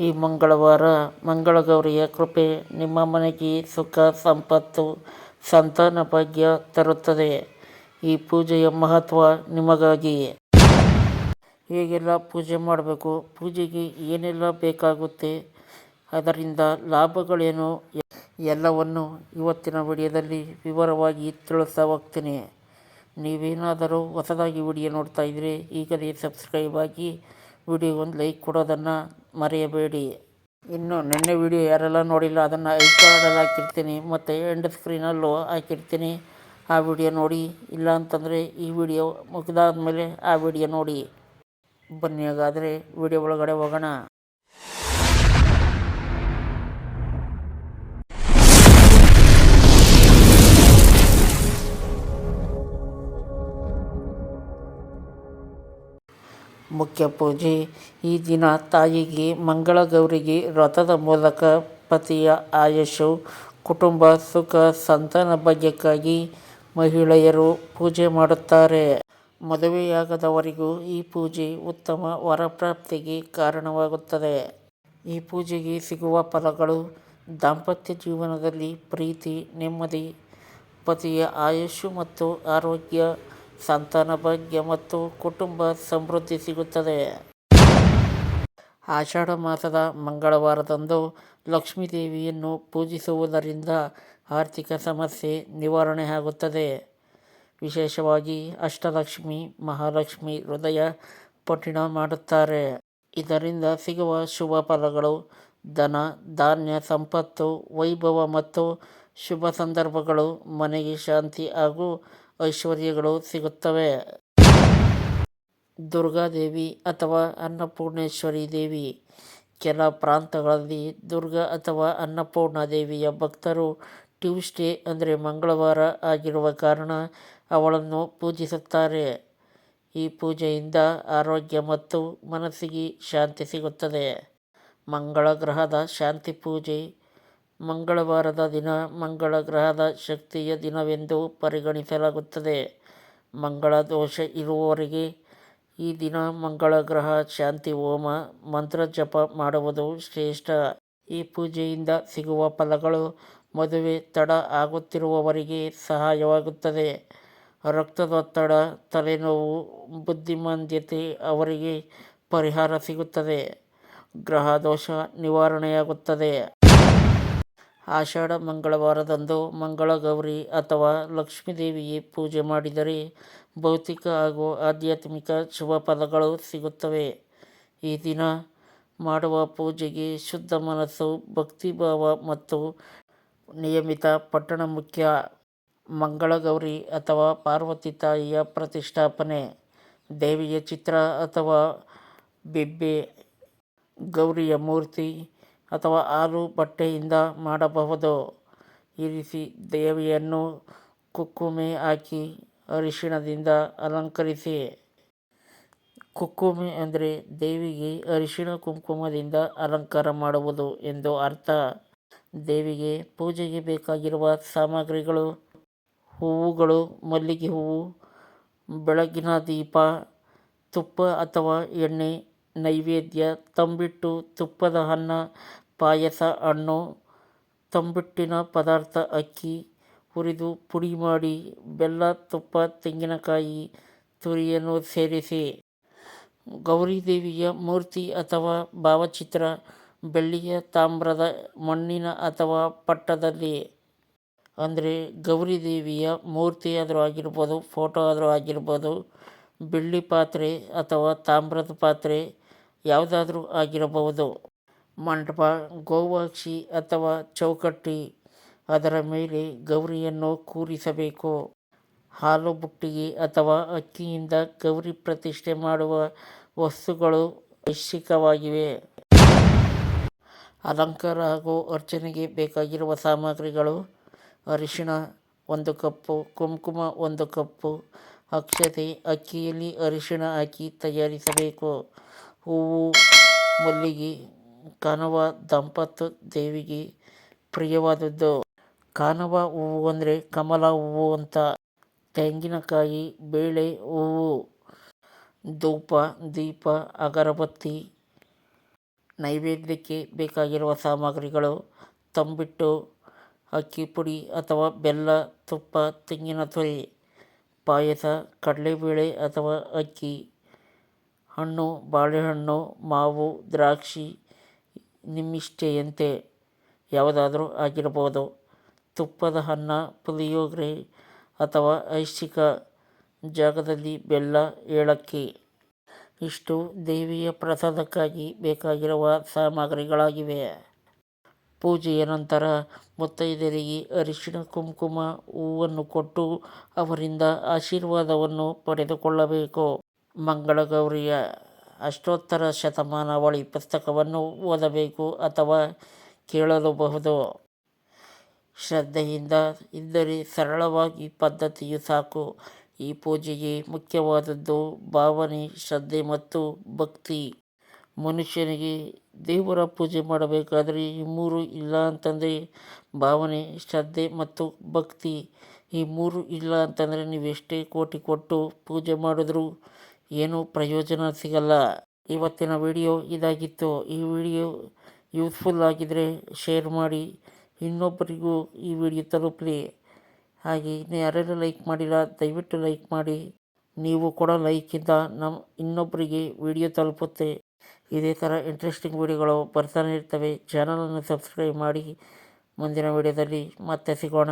ಈ ಮಂಗಳವಾರ ಮಂಗಳಗೌರಿಯ ಕೃಪೆ ನಿಮ್ಮ ಮನೆಗೆ ಸುಖ, ಸಂಪತ್ತು, ಸಂತಾನ ಭಾಗ್ಯ ತರುತ್ತದೆ. ಈ ಪೂಜೆಯ ಮಹತ್ವ ನಿಮಗಾಗಿ ಹೇಗೆಲ್ಲ ಪೂಜೆ ಮಾಡಬೇಕು? ಪೂಜೆಗೆ ಏನೆಲ್ಲ ಬೇಕಾಗುತ್ತೆ? ಅದರಿಂದ ಲಾಭಗಳೇನು? ಎಲ್ಲವನ್ನು ಇವತ್ತಿನ ವಿಡಿಯೋದಲ್ಲಿ ವಿವರವಾಗಿ ತಿಳಿಸ್ತಾ ಹೋಗ್ತೀನಿ. ನೀವೇನಾದರೂ ಹೊಸದಾಗಿ ವಿಡಿಯೋ ನೋಡ್ತಾ ಇದ್ದರೆ ಈಗಲೇ ಸಬ್ಸ್ಕ್ರೈಬ್ ಆಗಿ ವಿಡಿಯೋ ಒಂದು ಲೈಕ್ ಕೊಡೋದನ್ನು ಮರೆಯಬೇಡಿ. ಇನ್ನು ನಿನ್ನೆ ವಿಡಿಯೋ ಯಾರೆಲ್ಲ ನೋಡಿಲ್ಲ, ಅದನ್ನು ಐ ಕಾರ್ಡಲ್ಲಿ ಹಾಕಿರ್ತೀನಿ, ಮತ್ತು ಎಂಡ್ ಸ್ಕ್ರೀನಲ್ಲೂ ಹಾಕಿರ್ತೀನಿ. ಆ ವಿಡಿಯೋ ನೋಡಿ, ಇಲ್ಲ ಅಂತಂದರೆ ಈ ವಿಡಿಯೋ ಮುಗಿದಾದ್ಮೇಲೆ ಆ ವಿಡಿಯೋ ನೋಡಿ. ಬನ್ನಿ ಹಾಗಾದರೆ ವಿಡಿಯೋ ಒಳಗಡೆ ಹೋಗೋಣ. ಮುಖ್ಯ ಪೂಜೆ. ಈ ದಿನ ತಾಯಿಗೆ ಮಂಗಳಗೌರಿಗೆ ವ್ರತದ ಮೂಲಕ ಪತಿಯ ಆಯಸ್ಸು, ಕುಟುಂಬ ಸುಖ, ಸಂತಾನ ಭಾಗ್ಯಕ್ಕಾಗಿ ಮಹಿಳೆಯರು ಪೂಜೆ ಮಾಡುತ್ತಾರೆ. ಮದುವೆಯಾಗದವರಿಗೂ ಈ ಪೂಜೆ ಉತ್ತಮ ವರಪ್ರಾಪ್ತಿಗೆ ಕಾರಣವಾಗುತ್ತದೆ. ಈ ಪೂಜೆಗೆ ಸಿಗುವ ಫಲಗಳು ದಾಂಪತ್ಯ ಜೀವನದಲ್ಲಿ ಪ್ರೀತಿ, ನೆಮ್ಮದಿ, ಪತಿಯ ಆಯಸ್ಸು ಮತ್ತು ಆರೋಗ್ಯ ಸಂತಾನ ಭಾಗ್ಯ ಮತ್ತು ಕುಟುಂಬ ಸಮೃದ್ಧಿ ಸಿಗುತ್ತದೆ. ಆಷಾಢ ಮಾಸದ ಮಂಗಳವಾರದಂದು ಲಕ್ಷ್ಮೀ ದೇವಿಯನ್ನು ಪೂಜಿಸುವುದರಿಂದ ಆರ್ಥಿಕ ಸಮಸ್ಯೆ ನಿವಾರಣೆ ಆಗುತ್ತದೆ. ವಿಶೇಷವಾಗಿ ಅಷ್ಟಲಕ್ಷ್ಮಿ, ಮಹಾಲಕ್ಷ್ಮಿ ಹೃದಯ ಪಠಿಣ ಮಾಡುತ್ತಾರೆ. ಇದರಿಂದ ಸಿಗುವ ಶುಭ ಫಲಗಳು ಧನ, ಧಾನ್ಯ, ಸಂಪತ್ತು, ವೈಭವ ಮತ್ತು ಶುಭ ಸಂದರ್ಭಗಳು, ಮನೆಗೆ ಶಾಂತಿ ಹಾಗೂ ಐಶ್ವರ್ಯಗಳು ಸಿಗುತ್ತವೆ. ದುರ್ಗಾದೇವಿ ಅಥವಾ ಅನ್ನಪೂರ್ಣೇಶ್ವರಿ ದೇವಿ. ಕೆಲ ಪ್ರಾಂತಗಳಲ್ಲಿ ದುರ್ಗಾ ಅಥವಾ ಅನ್ನಪೂರ್ಣ ದೇವಿಯ ಭಕ್ತರು ಟ್ಯೂಸ್ಡೇ ಅಂದರೆ ಮಂಗಳವಾರ ಆಗಿರುವ ಕಾರಣ ಅವಳನ್ನು ಪೂಜಿಸುತ್ತಾರೆ. ಈ ಪೂಜೆಯಿಂದ ಆರೋಗ್ಯ ಮತ್ತು ಮನಸ್ಸಿಗೆ ಶಾಂತಿ ಸಿಗುತ್ತದೆ. ಮಂಗಳ ಗ್ರಹದ ಶಾಂತಿ ಪೂಜೆ ಮಂಗಳವಾರದ ದಿನ ಮಂಗಳ ಗ್ರಹದ ಶಕ್ತಿಯ ದಿನವೆಂದು ಪರಿಗಣಿಸಲಾಗುತ್ತದೆ. ಮಂಗಳ ದೋಷ ಇರುವವರಿಗೆ ಈ ದಿನ ಮಂಗಳ ಗ್ರಹ, ಶಾಂತಿ, ಹೋಮ, ಮಂತ್ರ ಜಪ ಮಾಡುವುದು ಶ್ರೇಷ್ಠ. ಈ ಪೂಜೆಯಿಂದ ಸಿಗುವ ಫಲಗಳು ಮದುವೆ, ತಡ ಆಗುತ್ತಿರುವವರಿಗೆ ಸಹಾಯವಾಗುತ್ತದೆ. ರಕ್ತದೊತ್ತಡ, ತಲೆನೋವು, ಬುದ್ಧಿಮಾಂದ್ಯತೆ ಅವರಿಗೆ ಪರಿಹಾರ ಸಿಗುತ್ತದೆ. ಗ್ರಹ ದೋಷ ನಿವಾರಣೆಯಾಗುತ್ತದೆ. ಆಷಾಢ, ಮಂಗಳವಾರದಂದು ಮಂಗಳಗೌರಿ ಅಥವಾ ಲಕ್ಷ್ಮೀದೇವಿಗೆ ಪೂಜೆ ಮಾಡಿದರೆ ಭೌತಿಕ ಹಾಗೂ ಆಧ್ಯಾತ್ಮಿಕ ಶುಭ ಫಲಗಳು ಸಿಗುತ್ತವೆ. ಈ ದಿನ ಮಾಡುವ ಪೂಜೆಗೆ ಶುದ್ಧ ಮನಸ್ಸು, ಭಕ್ತಿಭಾವ ಮತ್ತು ನಿಯಮಿತ ಪಟ್ಟಣ ಮುಖ್ಯ. ಮಂಗಳಗೌರಿ ಅಥವಾ ಪಾರ್ವತಿ ತಾಯಿಯ ಪ್ರತಿಷ್ಠಾಪನೆ, ದೇವಿಯ ಚಿತ್ರ ಅಥವಾ ಬಿಬ್ಬೆ, ಗೌರಿಯ ಮೂರ್ತಿ ಅಥವಾ ಹಾಲು ಬಟ್ಟೆಯಿಂದ ಮಾಡಬಹುದು? ಇರಿಸಿ ದೇವಿಯನ್ನು ಕುಕ್ಕುಮೆ ಹಾಕಿ ಅರಿಶಿಣದಿಂದ ಅಲಂಕರಿಸಿ. ಕುಕ್ಕುಮೆ ಅಂದರೆ ದೇವಿಗೆ ಅರಿಶಿಣ ಕುಂಕುಮದಿಂದ ಅಲಂಕಾರ ಮಾಡುವುದು ಎಂದು ಅರ್ಥ. ದೇವಿಗೆ ಪೂಜೆಗೆ ಬೇಕಾಗಿರುವ ಸಾಮಗ್ರಿಗಳು, ಹೂವುಗಳು, ಮಲ್ಲಿಗೆ ಹೂವು, ಬೆಳಗಿನ ದೀಪ, ತುಪ್ಪ ಅಥವಾ ಎಣ್ಣೆ ನೈವೇದ್ಯ, ತಂಬಿಟ್ಟು ತುಪ್ಪದ ಅನ್ನ, ಪಾಯಸ, ಹಣ್ಣು, ತಂಬಿಟ್ಟಿನ ಪದಾರ್ಥ ಅಕ್ಕಿ, ಹುರಿದು ಪುಡಿ ಮಾಡಿ, ಬೆಲ್ಲ, ತುಪ್ಪ, ತೆಂಗಿನಕಾಯಿ, ತುರಿಯನ್ನು ಸೇರಿಸಿ. ಗೌರಿದೇವಿಯ ಮೂರ್ತಿ ಅಥವಾ ಭಾವಚಿತ್ರ, ಬೆಳ್ಳಿಯ ತಾಮ್ರದ ಮಣ್ಣಿನ ಅಥವಾ ಪಟ್ಟದಲ್ಲಿ. ಅಂದರೆ ಗೌರಿದೇವಿಯ ಮೂರ್ತಿ ಆದರೂ ಆಗಿರ್ಬೋದು, ಫೋಟೋ ಆದರೂ ಆಗಿರ್ಬೋದು, ಬೆಳ್ಳಿ ಪಾತ್ರೆ ಅಥವಾ ತಾಮ್ರದ ಪಾತ್ರೆ ಯಾವುದಾದ್ರೂ ಆಗಿರಬಹುದು. ಮಂಟಪ, ಗೋವಾಕ್ಷಿ ಅಥವಾ ಚೌಕಟ್ಟಿ. ಅದರ ಮೇಲೆ ಗೌರಿಯನ್ನು ಕೂರಿಸಬೇಕು. ಹಾಲು ಬುಟ್ಟಿಗೆ ಅಥವಾ ಅಕ್ಕಿಯಿಂದ ಗೌರಿ ಪ್ರತಿಷ್ಠೆ ಮಾಡುವ ವಸ್ತುಗಳು ಐಚ್ಛಿಕವಾಗಿವೆ ಅಲಂಕಾರ ಹಾಗೂ ಅರ್ಚನೆಗೆ ಬೇಕಾಗಿರುವ ಸಾಮಗ್ರಿಗಳು ಅರಿಶಿಣ ಒಂದು ಕಪ್ಪು, ಕುಂಕುಮ ಒಂದು ಕಪ್ಪು, ಅಕ್ಷತೆ, ಅಕ್ಕಿಯಲ್ಲಿ ಅರಿಶಿಣ ಹಾಕಿ ತಯಾರಿಸಬೇಕು. ಹೂವು, ಮಲ್ಲಿಗೆ ಕಾನವ ದಂಪತ್ತು ದೇವಿಗೆ ಪ್ರಿಯವಾದದ್ದು. ಕಾನವ ಹೂವು ಅಂದರೆ ಕಮಲ ಹೂವು ಅಂತ. ತೆಂಗಿನಕಾಯಿ, ಬೇಳೆ ಹೂವು, ಧೂಪ, ದೀಪ, ಅಗರಬತ್ತಿ. ನೈವೇದ್ಯಕ್ಕೆ ಬೇಕಾಗಿರುವ ಸಾಮಗ್ರಿಗಳು ತಂಬಿಟ್ಟು, ಅಕ್ಕಿ ಪುಡಿ ಅಥವಾ ಬೆಲ್ಲ, ತುಪ್ಪ, ತೆಂಗಿನ ತುರಿ ಪಾಯಸ, ಕಡಲೆಬೇಳೆ ಅಥವಾ ಅಕ್ಕಿ. ಹಣ್ಣು, ಬಾಳೆಹಣ್ಣು, ಮಾವು, ದ್ರಾಕ್ಷಿ ನಿಮ್ಮಿಷ್ಟೆಯಂತೆ ಯಾವುದಾದರೂ ಆಗಿರಬಹುದು ತುಪ್ಪದ ಅನ್ನ ಪುಳಿಯೋಗರೆ ಅಥವಾ ಐಚ್ಛಿಕ ಜಾಗದಲ್ಲಿ ಬೆಲ್ಲ, ಏಲಕ್ಕಿ. ಇಷ್ಟು ದೇವಿಯ ಪ್ರಸಾದಕ್ಕಾಗಿ ಬೇಕಾಗಿರುವ ಸಾಮಗ್ರಿಗಳಾಗಿವೆ. ಪೂಜೆಯ ನಂತರ ಮುತ್ತೈದೆಯರಿಗೆ ಅರಿಶಿಣ, ಕುಂಕುಮ, ಹೂವನ್ನು ಕೊಟ್ಟು ಅವರಿಂದ ಆಶೀರ್ವಾದವನ್ನು ಪಡೆದುಕೊಳ್ಳಬೇಕು. ಮಂಗಳಗೌರಿಯ ಅಷ್ಟೋತ್ತರ ಶತಮಾನಾವಳಿ ಪುಸ್ತಕವನ್ನು ಓದಬೇಕು ಅಥವಾ ಕೇಳಲೂಬಹುದು. ಶ್ರದ್ಧೆಯಿಂದ ಇದ್ದರೆ ಸರಳವಾಗಿ ಪದ್ಧತಿಯು ಸಾಕು. ಈ ಪೂಜೆಗೆ ಮುಖ್ಯವಾದದ್ದು ಭಾವನೆ, ಶ್ರದ್ಧೆ ಮತ್ತು ಭಕ್ತಿ. ಮನುಷ್ಯನಿಗೆ ದೇವರ ಪೂಜೆ ಮಾಡಬೇಕಾದರೆ ಈ ಮೂರು ಇಲ್ಲ ಅಂತಂದರೆ ಭಾವನೆ, ಶ್ರದ್ಧೆ ಮತ್ತು ಭಕ್ತಿ. ಈ ಮೂರು ಇಲ್ಲ ಅಂತಂದರೆ ನೀವೆಷ್ಟೇ ಕೋಟಿ ಕೊಟ್ಟು ಪೂಜೆ ಮಾಡಿದ್ರೂ ಏನೂ ಪ್ರಯೋಜನ ಸಿಗಲ್ಲ. ಇವತ್ತಿನ ವಿಡಿಯೋ ಇದಾಗಿತ್ತು. ಈ ವಿಡಿಯೋ ಯೂಸ್ಫುಲ್ ಆಗಿದ್ದರೆ ಶೇರ್ ಮಾಡಿ. ಇನ್ನೊಬ್ಬರಿಗೂ ಈ ವಿಡಿಯೋ ತಲುಪಲಿ. ಹಾಗೆ ಇನ್ನು ಯಾರೆಲ್ಲ ಲೈಕ್ ಮಾಡಿಲ್ಲ, ದಯವಿಟ್ಟು ಲೈಕ್ ಮಾಡಿ. ನೀವು ಕೂಡ ಲೈಕಿಂದ ನಮ್ಮ ಇನ್ನೊಬ್ಬರಿಗೆ ವಿಡಿಯೋ ತಲುಪುತ್ತೆ. ಇದೇ ಥರ ಇಂಟ್ರೆಸ್ಟಿಂಗ್ ವಿಡಿಯೋಗಳು ಬರ್ತಾನೆ ಇರ್ತವೆ. ಚಾನಲನ್ನು ಸಬ್ಸ್ಕ್ರೈಬ್ ಮಾಡಿ. ಮುಂದಿನ ವಿಡಿಯೋದಲ್ಲಿ ಮತ್ತೆ ಸಿಗೋಣ.